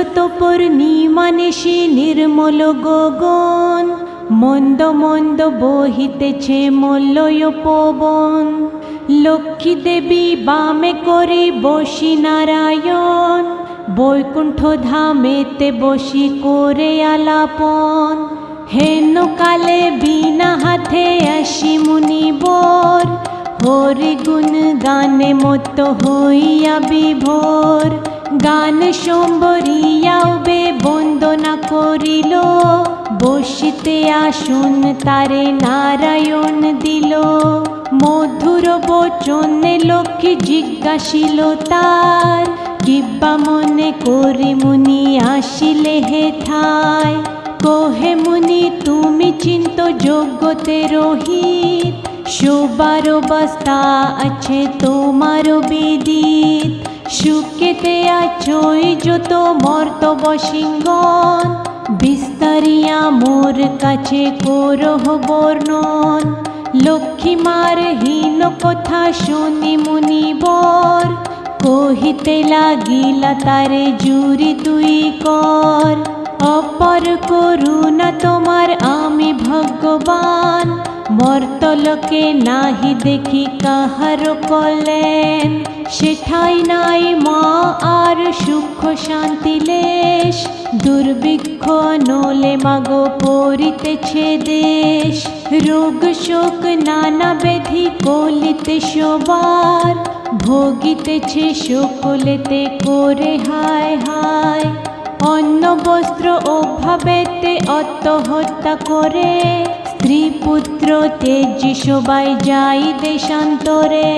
শরত পূর্ণিমানিশি নির্মল গগন, মন্দ মন্দ বহিতেছে মল্লয় পবন লক্ষ্মী দেবী বামে করে বসি নারায়ণ, বৈকুণ্ঠ ধামেতে বসি করে আলাপন। হেন কালে বিনা হাতে আসি মুনিবর হরি গুণ গানে মতো হইয়া বিভোর। গান সম্বরিয়া উবে বন্দনা করিল, বসিতে আসুন তারে নারায়ণ দিল। মধুর বচনে লক্ষ্মী জিজ্ঞাসিল তার, কিব্বা মনে করি মুনি আসিলে হে ঠায় কোহে মুনি তুমি চিন্ত যোগ্যতে রহিত, শোবার বস্তা আছে তোমার বিদিত। সুখেতে আছোই যত মর্তব সিংহন, বিস্তারিয়া মোর কাছে করহ বর্ণন। লক্ষ্মীমার হীন কথা শুনি মুনিবর, কহিতে লাগিলা তারে জুরি তুই কর। অপর করুণা তোমার আমি ভগবান, মর্তলকে নাহি দেখি কাহার কলেন সেঠাই নাই, মা আর সুখ শান্তি লেশ। দুর্ভিক্ষ নলে মাগো পরিতেছে দেশ। রোগ শোক নানা ব্যাধি কলিতে সবার ভোগিতেছে সকলেতে করে হায় হায়। অন্ন, বস্ত্র অভাবেতে আত্মহত্যা করে। স্ত্রী পুত্র তেজি সবাই যাই দেশান্তরে।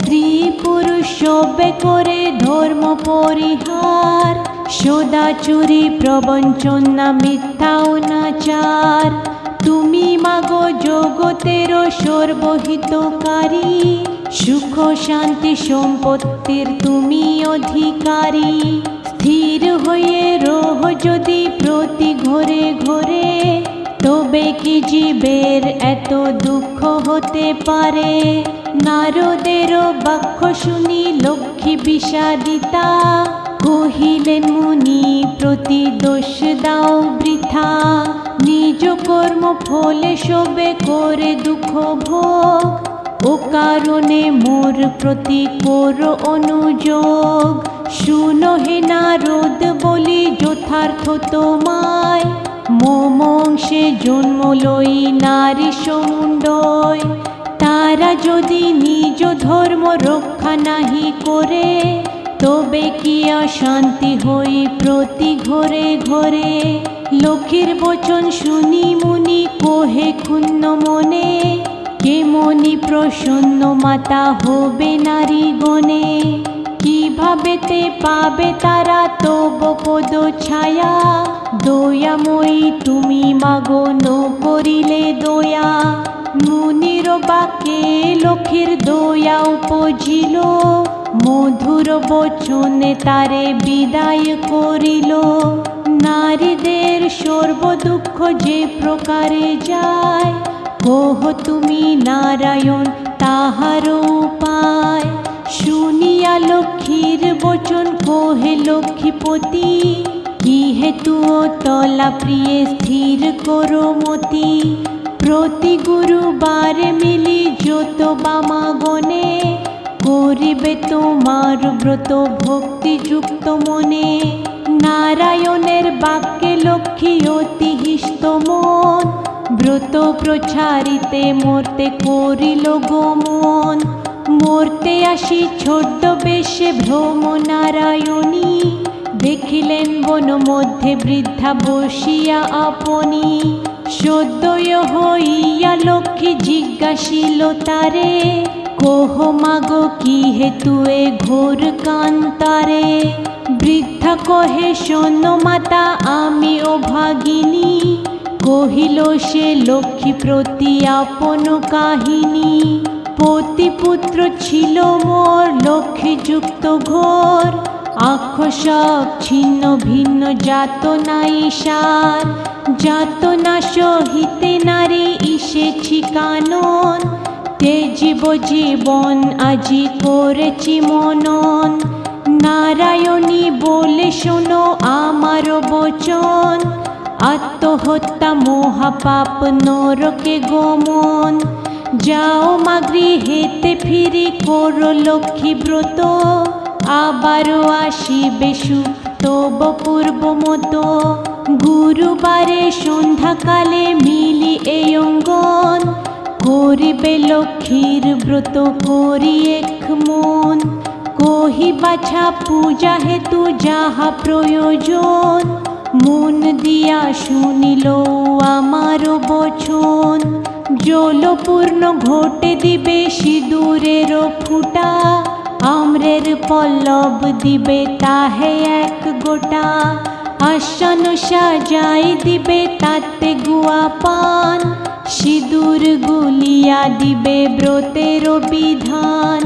স্ত্রী পুরুষ সবে করে ধর্ম পরিহার। সদা চুরি, প্রবঞ্চন না, মিথ্যা অনাচার তুমি মাগো জগতের সর্বহিতকারী। সুখ, শান্তি, সম্পত্তির তুমি অধিকারী। স্থির হয়ে রহ যদি প্রতি ঘরে ঘরে। তবে কি জীবের এত দুঃখ হতে পারে? নারদের বাক্য শুনি লক্ষ্মী বিষাদিতা। কহিলেন, মুনি, প্রতি দোষ দাও বৃথা। নিজ কর্ম ফলে সবে করে দুঃখ ভোগ। ও কারণে মোর প্রতি কর অনুযোগ। শুনো হে নারদ, বলি যথার্থ তোমায়। মোমংসে জন্ম লই, নারী সমুণ্ডয় তারা যদি নিজ ধর্ম রক্ষা নাহি করে, তবে কি অশান্তি হই প্রতি ঘরে ঘরে? লক্ষ্মীর বচন শুনি মুনি কোহে ক্ষুণ্ণ মনে, কে মনি প্রসন্ন মাতা হবে নারী গণে? কিভাবেতে পাবে তারা তব পদ ছায়া? দয়াময়ী তুমি মাগো ন করিলে দয়া। মুনির বাক্যে লক্ষ্মীর দয়া উপজিল। মধুর বচনে তারে বিদায় করিল। নারীদের সর্বদুঃখ যে প্রকারে যায়, ওহ তুমি নারায়ণ, তাহার উপায়। শুনিয়া লক্ষ্মীর বচন, কোহে লক্ষ্মীপতি। হেতু তলা প্রিয়ে স্থির করো মতি প্রতি গুরুবারে মিলি যত বামাগণে করিবে তোমার ব্রত ভক্তিযুক্ত মনে নারায়ণের বাক্যে লক্ষ্মী অতি হিষ্ট মন ব্রত প্রচারিতে মরতে করিল গমন মরতে আসি ছোট্ট বেশে ভ্রম নারায়ণী দেখিলেন বন মধ্যে বৃদ্ধা বসিয়া আপনি। সদ্যয় হইয়া লক্ষ্মী জিজ্ঞাসিল তারে, কোহ মাগো, কি হেতু এ ঘোর কান্তারে বৃদ্ধা কহে, শোন মাতা আমি ও ভাগিনী। কহিল সে, লক্ষ্মী প্রতি আপন কাহিনী। পতিপুত্র ছিল মোর লক্ষ্মীযুক্ত ঘোর। আখ সব ছিন্ন ভিন্ন যাতনা ঈশার যাতনা সহিতে নারী ইসেছি কানন। তে জীব জীবন আজি করেছি মনন। নারায়ণী বলে শোনো আমার বচন। আত্মহত্যা মহাপাপ নরকে গমন। যাও মা গৃহেতে ফিরি করো লক্ষ্মী ব্রত। আবারও আসিবে সুখ, তব পূর্ব মতো গুরুবারে সন্ধ্যাকালে মিলি এই অঙ্গন। করিবে লক্ষ্মীর ব্রত, করি এক মন। কহি বাছা পূজা হেতু যাহা প্রয়োজন, মন দিয়া শুনিল আমার বচন। জলপূর্ণ ঘটে দিবে সিঁদুরের ফুটা আম্রের পল্লব দিবে তাহে এক গোটা। আসন সাজাই দিবে তাতে গুয়া পান। সিঁদুর গুলিয়া দিবে ব্রতের বিধান।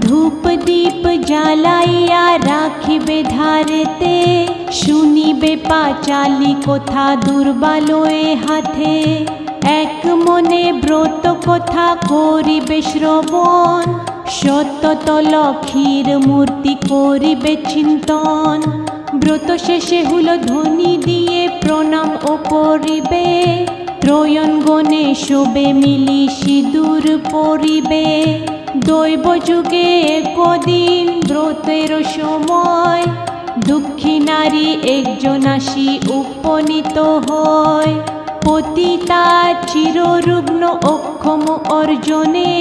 ধূপ দীপ জ্বালাইয়া রাখিবে ধারেতে। শুনিবে পাচালি কথা দুর্বালয়ে হাতে। এক মনে ব্রত কথা করিবে শ্রবণ। সত্যত লক্ষ্মীর মূর্তি করিবে চিন্তন। ব্রত শেষে হুল ধ্বনি দিয়ে প্রণাম ও করিবে ত্রয়ন গণে শোবে মিলি সিঁদুর পরিবে। দৈব যুগে একদিন ব্রতের সময় দুঃখী নারী একজন আসি উপনীত হয়। পতিতা চিররুগ্ন অক্ষম অর্জনে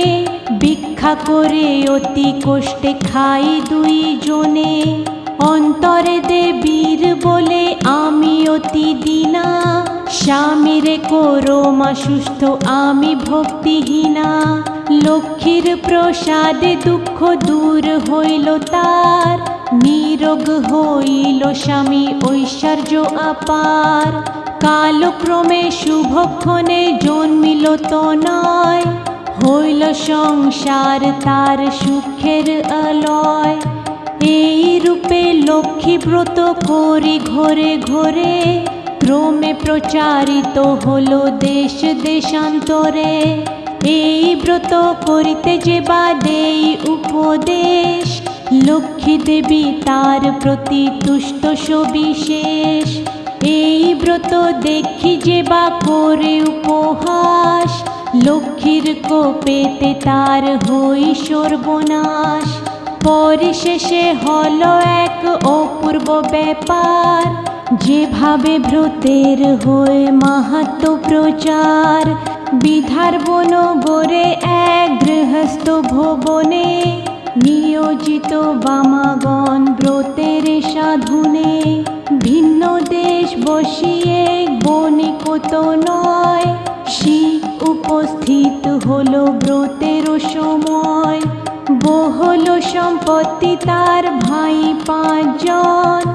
ভিক্ষা করে অতি কষ্টে খাই দুইজনে। অন্তরে দেবীর বলে আমি অতি দিনা। স্বামীরে করো মা সুস্থ, আমি ভক্তিহীনা। লক্ষ্মীর প্রসাদে দুঃখ দূর হইল তার। নিরোগ হইল স্বামী ঐশ্বর্য আপার। কালক্রমে শুভক্ষণে জন্মিল তো নয় হইল সংসার তার সুখের আলয়। এই রূপে লক্ষ্মী ব্রত করি ঘরে ঘরে। ক্রমে প্রচারিত হলো দেশ দেশান্তরে। এই ব্রত করিতে যে বা দেই উপদেশ। লক্ষ্মী দেবী তার প্রতি তুষ্ট সবিশেষ। এই ব্রত দেখি যে বা করে উপহাস। লক্ষ্মীর কোপেতে তার হই সর্বনাশ। পরিশেষে হলো এক অপূর্ব ব্যাপার, যেভাবে ব্রতের হয়ে মাহাত্ম প্রচার। বিধার বন গড়ে এক গৃহস্থ ভবনে, নিয়োজিত বামাগণ ব্রতের সাধুনে। ভিন্ন দেশ বসিয়ে বণিকত নয় শিখ উপস্থিত হলো ব্রতের সময়। বহল সম্পত্তি তার ভাই পাঁচজন।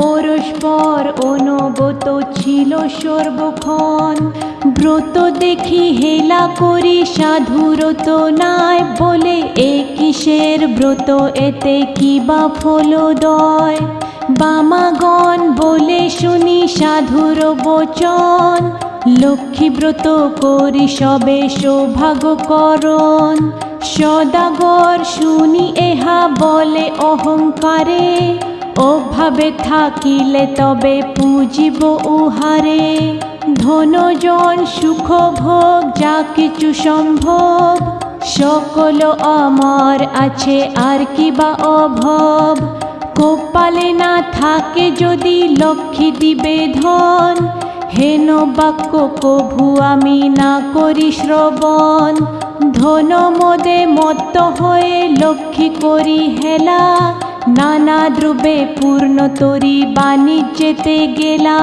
পরস্পর অনুগত ছিল সর্বক্ষণ। ব্রত দেখি হেলা করি সাধুরত নাই বলে এ কিসের ব্রত, এতে কি বা ফলদয়? বামাগণ বলে শুনি সাধুর বচন। লক্ষ্মী ব্রত করি সবে সৌভাগ্যকরণ। সদাগর শুনি এহা বলে অহংকারে। অভাবে থাকিলে তবে পুজিব উহারে। ধনজন সুখ ভোগ যা কিছু সম্ভব। সকল আমার আছে, আর কি বা অভাব? কপালে না থাকে যদি লক্ষ্মী দিবে ধন হেন বাক্য কভু আমি না করি শ্রবণ। ধন মদে মত্ত হয়ে লক্ষ্মী করি হেলা। নানা দ্রব্যে পূর্ণ তরি বাণিজ্যেতে গেলা।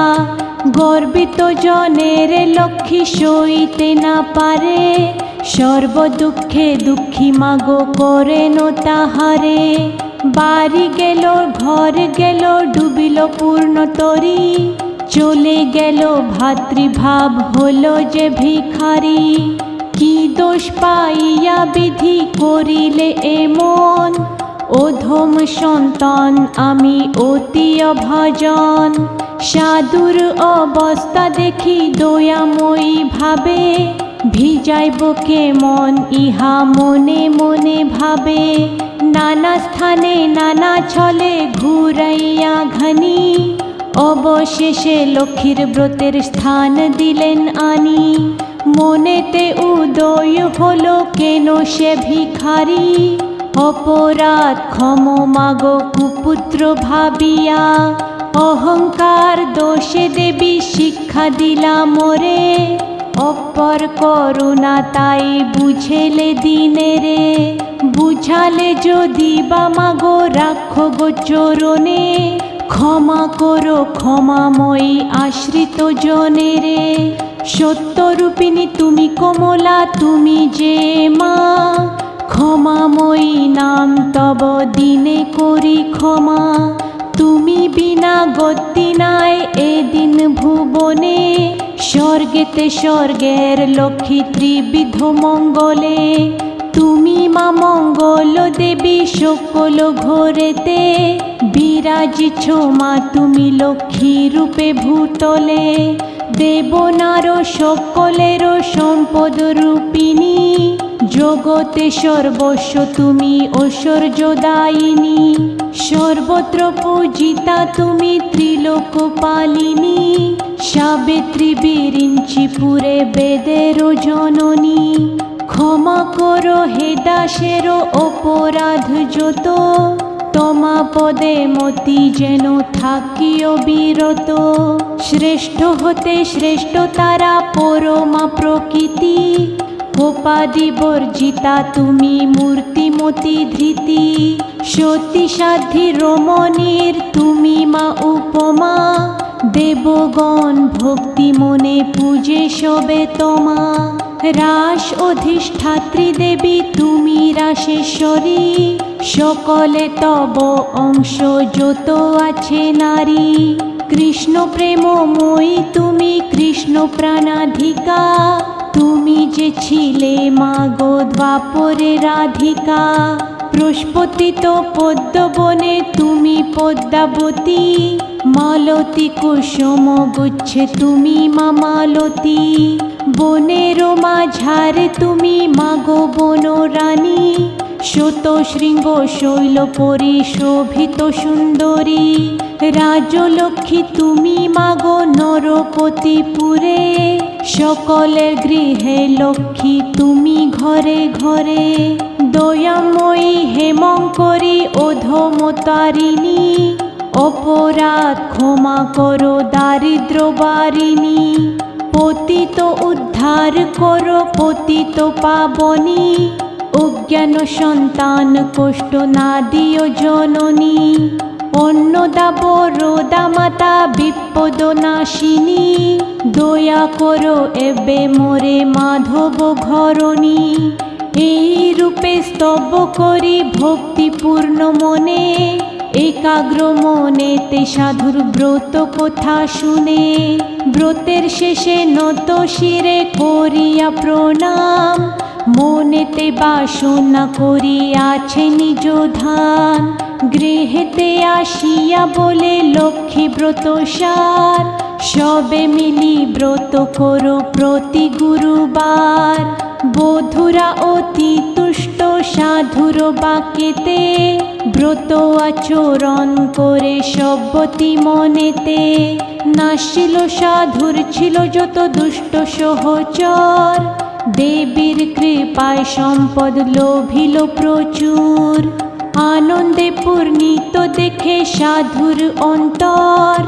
গর্বিত জনের লক্ষ্মী সইতে না পারে। সর্ব দুঃখে দুঃখী মাগো করেন তাহারে। বাড়ি গেল, ঘর গেল, ডুবিল পূর্ণ তরি। চলে গেল, ভাতৃভাব হলো যে ভিখারি। কি দোষ পাইয়া বিধি করিলে এমন? অধম সন্তান আমি অতি অভজন। সাধুর অবস্থা দেখি দয়াময়ী ভাবে। ভিজাইব কে মন ইহা মনে মনে ভাবে। নানা স্থানে নানা ছলে ঘুরাইয়া ঘানি। অবশেষে লক্ষ্মীর ব্রতের স্থান দিলেন আনি। মনেতে উদয় হলো কেন সে ভিখারি? অপরাধ ক্ষম মাগো কুপুত্র ভাবিয়া, অহংকার দোষে দেবী শিক্ষা দিলা মোরে। অপর করুণা তাই বুঝেলে দিনে রে। বুঝালে যদি বা মাগো গো চরণে। ক্ষমা করো, ক্ষমাময়ী আশ্রিত জনে রে। সত্যরূপিণী তুমি কমলা, তুমি যে মা। ক্ষমাময়ী নাম তব দিনে করি ক্ষমা। তুমি বিনা গতি নাই এদিন ভুবনে। স্বর্গেতে স্বর্গের লক্ষ্মী ত্রিবিধ মঙ্গলে। তুমি মা মঙ্গল দেবী সকল ঘরেতে। বিরাজিছ মা তুমি লক্ষ্মী রূপে ভূতলে। দেবনার সকলের সম্পদ রূপিণী। জগতে সর্বস্ব, তুমি ঐশ্বর্যদায়িনী। সর্বত্র পূজিতা, তুমি ত্রিলোক পালিনী সাবিত্রী বিরিঞ্চিপুরে বেদের জননী। ক্ষমা করো হে দাসের অপরাধ যত। তোমা পদে মতি যেন থাকিও বিরত। শ্রেষ্ঠ হতে শ্রেষ্ঠ তারা পরমা প্রকৃতি। কোপাদি বর্জিতা তুমি মূর্তিমতি ধৃতি। সতী রমণীর, তুমি মা উপমা। দেবগণ ভক্তি মনে পূজে সবে তোমা। রাস অধিষ্ঠাত্রী দেবী, তুমি রাসেশ্বরী। সকলে তব অংশ, যত আছে নারী। কৃষ্ণ প্রেমময়ী, তুমি কৃষ্ণ প্রাণাধিকা। তুমি যে ছিলে মা গো দ্বাপরে রাধিকা। প্রস্ফুটিত পদ্মবনে তুমি পদ্মাবতী। মালতী কুসুম গুচ্ছে তুমি মা মালতী। বনের মাঝারে তুমি মাগো বন শত শৃঙ্গ শৈল পরিশোভিত সুন্দরী। রাজলক্ষ্মী, তুমি মাগো নরপতিপুরে। সকলের গৃহে লক্ষ্মী, তুমি ঘরে ঘরে। দয়াময়ী, হেমঙ্করী অধমতারিণী অপরাধ ক্ষমা করো, দারিদ্র বারিণী। পতিত উদ্ধার করো, পতিত পাবনী। অজ্ঞান সন্তান কষ্ট না দিও জননী। অন্নদা বরদা মাতা বিপদ নাশিনী। দয়া করো এবে মোরে মাধব ঘরণী। এই রূপে স্তব করি ভক্তিপূর্ণ মনে। একাগ্র মনেতে সাধুর ব্রত কথা শুনে। ব্রতের শেষে নত শিরে করিয়া প্রণাম। মনেতে বাসনা করিয়াছে নিজ ধান, গৃহেতে আসিয়া বলে লক্ষ্মী ব্রত সার। সবে মিলি ব্রত করো প্রতি গুরুবার। বধুরা অতি তুষ্ট সাধুর বাক্যেতে ব্রত আচরণ করে সব্যতি মনেতে। নাসিল সাধুর ছিল যত দুষ্ট সহচর। দেবীর কৃপায় সম্পদ লোভিল প্রচুর। আনন্দে পূর্ণিত দেখে সাধুর অন্তর।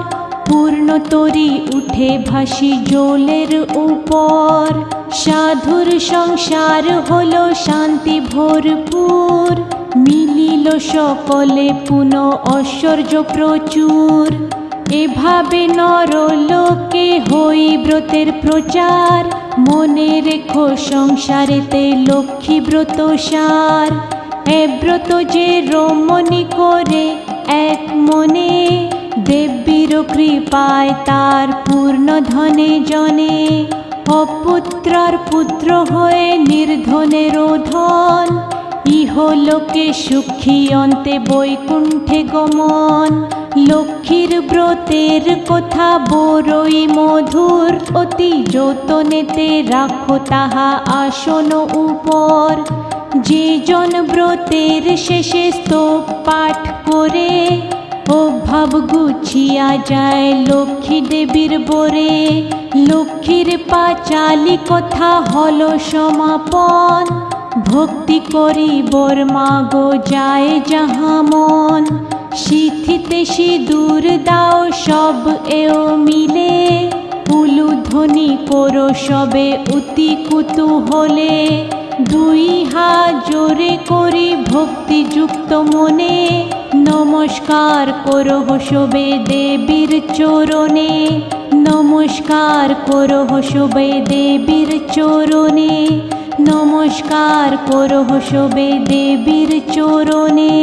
পূর্ণ তরি উঠে ভাসি জলের উপর। সাধুর সংসার হল শান্তি ভরপুর। মিলিল সকলে পুন ঐশ্বর্য প্রচুর। এভাবে নরলোকে হই ব্রতের প্রচার। মনে রেখো সংসারেতে লক্ষ্মী ব্রত সার। এ ব্রত যে রমণী করে এক মনে, দেবীর কৃপায় তার পূর্ণ ধনে জনে। অপুত্রর পুত্র হয়ে নির্ধনের ধন ইহলোকে সুখী অন্তে বৈকুণ্ঠে গমন। লক্ষ্মীর ব্রতের কথা বড়ই মধুর। অতি যতনেতে রাখো তাহা আসন উপর। যে জন ব্রতের শেষে স্তব পাঠ করে, অভাব গুছিয়া যায় লক্ষ্মী দেবীর বরে। লক্ষ্মীর পাঁচালি কথা হল সমাপন, ভক্তি করি বর মাগো যায় যাহা মন। সিথিতে সিঁদুর দাও সব এও মিলে। উলুধ্বনি করো সবে অতি কুতূহলে। দুই হাত জোরে করি ভক্তিযুক্ত মনে। নমস্কার করো সবে দেবীর চরণে। নমস্কার করো সবে দেবীর চরণে। নমস্কার করো সবে দেবীর চরণে।